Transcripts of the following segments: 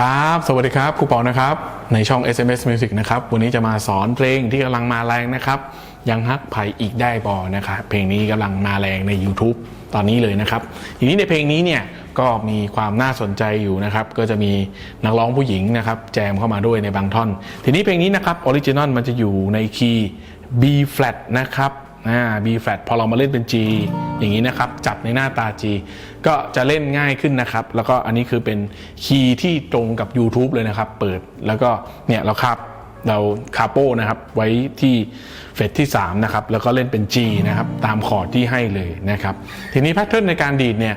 ครับ สวัสดีครับครูปอนะครับ ในช่อง SMS Music นะครับ วันนี้จะมาสอนเพลงที่กำลังมาแรงนะครับ ยังฮักไผ่อีกได้บอนะครับ เพลงนี้กำลังมาแรงใน YouTube ตอนนี้เลยนะครับ ทีนี้ในเพลงนี้เนี่ยก็มีความน่าสนใจอยู่นะครับ ก็จะมีนักร้องผู้หญิงนะครับ แจมเข้ามาด้วยในบางท่อน ทีนี้เพลงนี้นะครับออริจินอลมันจะอยู่ในคีย์ B flat นะครับ อ่า B flat พอเรามาเล่นเป็น G อย่างนี้นะครับ จับในหน้าตา G ก็จะเล่นง่ายขึ้นนะครับ แล้วก็อันนี้คือเป็นคีย์ที่ตรงกับ YouTube เลยนะครับ เปิดแล้วก็เนี่ยเราคาบเราคาโป้นะครับไว้ที่เฟสที่3นะครับแล้วก็เล่นเป็น G นะครับตามคอร์ดที่ให้เลยนะครับทีนี้แพทเทิร์นในการดีดเนี่ย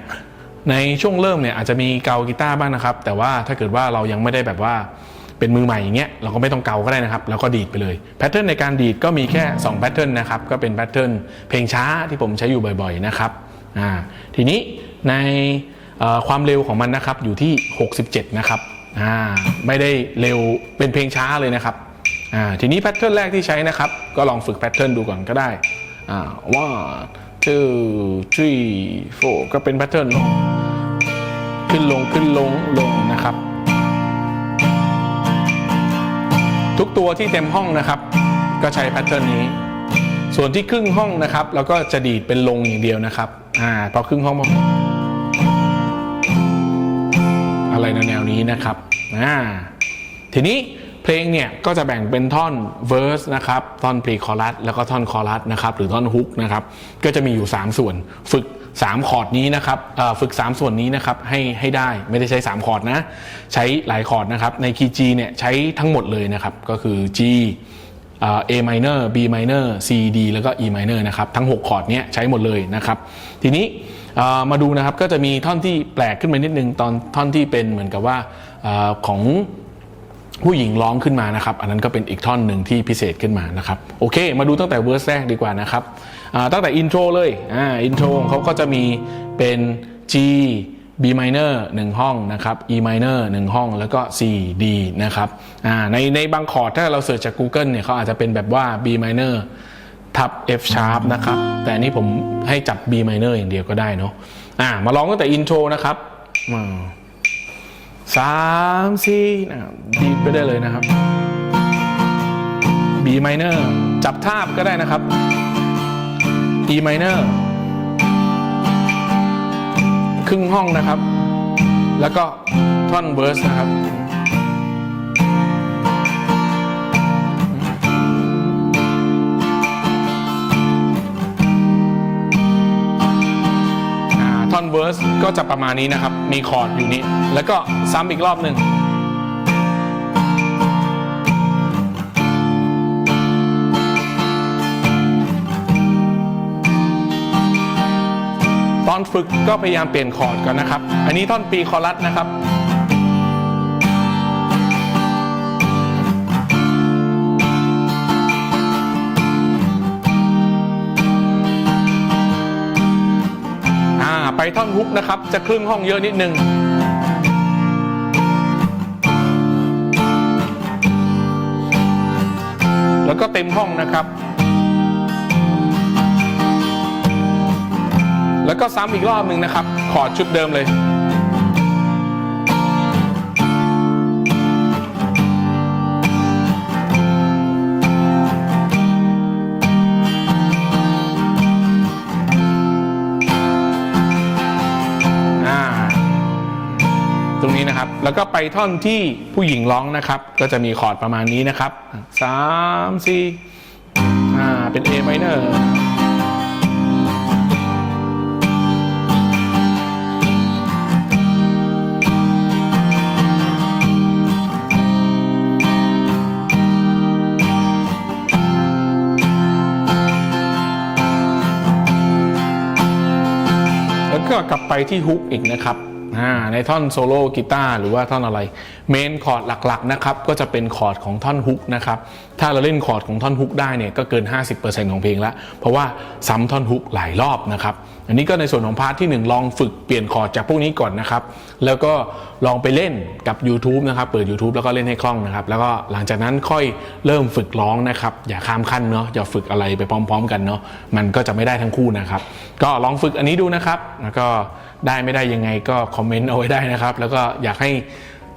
ในช่วงเริ่มเนี่ยอาจจะมีเกากีตาร์บ้างนะครับ แต่ว่าถ้าเกิดว่าเรายังไม่ได้แบบว่า เป็นมือใหม่อย่างเงี้ยเราก็ไม่ต้องเกาก็ได้นะครับ แล้วก็ดีดไปเลยแพทเทิร์นในการดีดก็มีแค่2แพทเทิร์นนะครับก็เป็นแพทเทิร์นเพลงช้าที่ผมใช้อยู่บ่อยๆนะครับอ่าทีนี้ในความเร็วของมันนะครับอยู่ที่ 67 นะครับอ่าไม่ได้เร็วเป็นเพลงช้าเลยนะครับอ่าทีนี้แพทเทิร์นแรกที่ใช้นะครับ ก็ลองฝึกแพทเทิร์นดูก่อนก็ได้อ่า one two three four ก็เป็นแพทเทิร์นขึ้นลงขึ้นลงลงนะครับ ทุกตัวที่เต็มห้องนะครับ ก็ใช้แพทเทิร์นนี้ ส่วนที่ครึ่งห้องนะครับเราก็จะดีดเป็นลงอย่างเดียวนะครับอ่าพอครึ่งห้องมาอะไรแนวนี้นะครับอ่าทีนี้เพลงเนี่ยก็จะแบ่งเป็นท่อนเวอร์สนะครับท่อนพรีคอรัสแล้วก็ท่อนคอรัสนะครับหรือท่อนฮุกนะครับก็จะมีอยู่ 3 ส่วน ฝึก 3 คอร์ดนี้นะครับฝึก 3 ส่วนนี้นะครับให้ให้ได้ไม่ได้ใช้ 3 คอร์ดนะ ใช้หลายคอร์ดนะครับในคีย์ G เนี่ยใช้ทั้งหมดเลยนะครับ ก็คือ G เอ่อ A minor B minor C D แล้วก็ E minor นะครับทั้ง 6 คอร์ดเนี้ยใช้หมดเลยนะครับ ทีนี้มาดูนะครับก็จะมีท่อนที่แปลกขึ้นมานิดนึงตอนท่อนที่เป็นเหมือนกับว่าของ ผู้หญิงร้องขึ้นมานะครับ อันนั้นก็เป็นอีกท่อนหนึ่งที่พิเศษขึ้นมานะครับ โอเค มาดูตั้งแต่เวอร์สแรกดีกว่านะครับตั้งแต่อินโทรเลยอ่าอินโทรเขาก็จะมีเป็น G B minor 1 ห้องนะครับ E minor 1 ห้องแล้วก็ C D นะครับในในบางคอร์ดถ้าเราเสิร์ชจาก Google เนี่ยเขาอาจจะเป็นแบบว่า B minor ทับ F sharp นะครับ แต่อันนี้ผมให้จับ B minor อย่างเดียวก็ได้เนาะอ่ามาลองตั้งแต่อินโทรนะครับ สามสี่นะครับดีไปได้เลยนะครับ B minor จับทาบก็ได้นะครับ E minor ครึ่งห้องนะครับ แล้วก็ท่อนเวิร์สนะครับ เวิร์สก็จะประมาณนี้นะครับ มีคอร์ดอยู่นี้ แล้วก็ซ้ำอีกรอบหนึ่งตอนฝึกก็พยายามเปลี่ยนคอร์ดก่อนนะครับ อันนี้ท่อนปีคอรัสนะครับ ไปท่อนฮุกนะครับ จะครึ่งห้องเยอะนิดนึงแล้วก็เต็มห้องนะครับ แล้วก็ซ้ำอีกรอบหนึ่งนะครับ ขอดชุดเดิมเลย รงนี้นะครับ แล้วก็ไปท่อนที่ผู้หญิงร้องนะครับ ก็จะมีคอร์ดประมาณนี้นะครับสามสี่อ่าเป็น A minor แล้วก็กลับไปที่ฮุกอีกนะครับ ในท่อนโซโล่กีตาร์หรือว่าท่อนอะไรเมนคอร์ดหลักๆนะครับก็จะเป็นคอร์ดของท่อนฮุกนะครับถ้าเราเล่นคอร์ดของท่อนฮุกได้เนี่ยก็เกิน 50%ของเพลงละเพราะว่าซ้ำท่อนฮุกหลายรอบนะครับ อันนี้ก็ในส่วนของพาร์ทที่ 1 ลองฝึกเปลี่ยนคอร์ดจากพวกนี้ก่อนนะครับ แล้วก็ลองไปเล่นกับ YouTube นะครับเปิด YouTube แล้วก็เล่นให้คล่องนะครับ แล้วก็หลังจากนั้นค่อยเริ่มฝึกร้องนะครับ อย่าข้ามขั้นเนาะอย่าฝึกอะไรไปพร้อม ๆ กันเนาะมันก็จะไม่ได้ทั้งคู่นะครับ ก็ลองฝึกอันนี้ดูนะครับ แล้วก็ได้ไม่ได้ยังไงก็คอมเมนต์เอาไว้ได้นะครับ แล้วก็อยากให้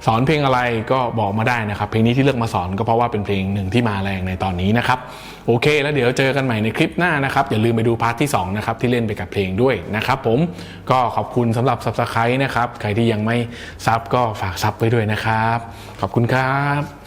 สอนเพลงอะไรก็บอกมาได้นะครับ เพลงนี้ที่เลือกมาสอนก็เพราะว่าเป็นเพลงหนึ่งที่มาแรงในตอนนี้นะครับ โอเค แล้วเดี๋ยวเจอกันใหม่ในคลิปหน้านะครับ อย่าลืมไปดูพาร์ทที่สองนะครับที่เล่นไปกับเพลงด้วยนะครับผมก็ขอบคุณสำหรับซับสไครต์นะครับ ใครที่ยังไม่ซับก็ฝากซับไว้ด้วยนะครับ ขอบคุณครับ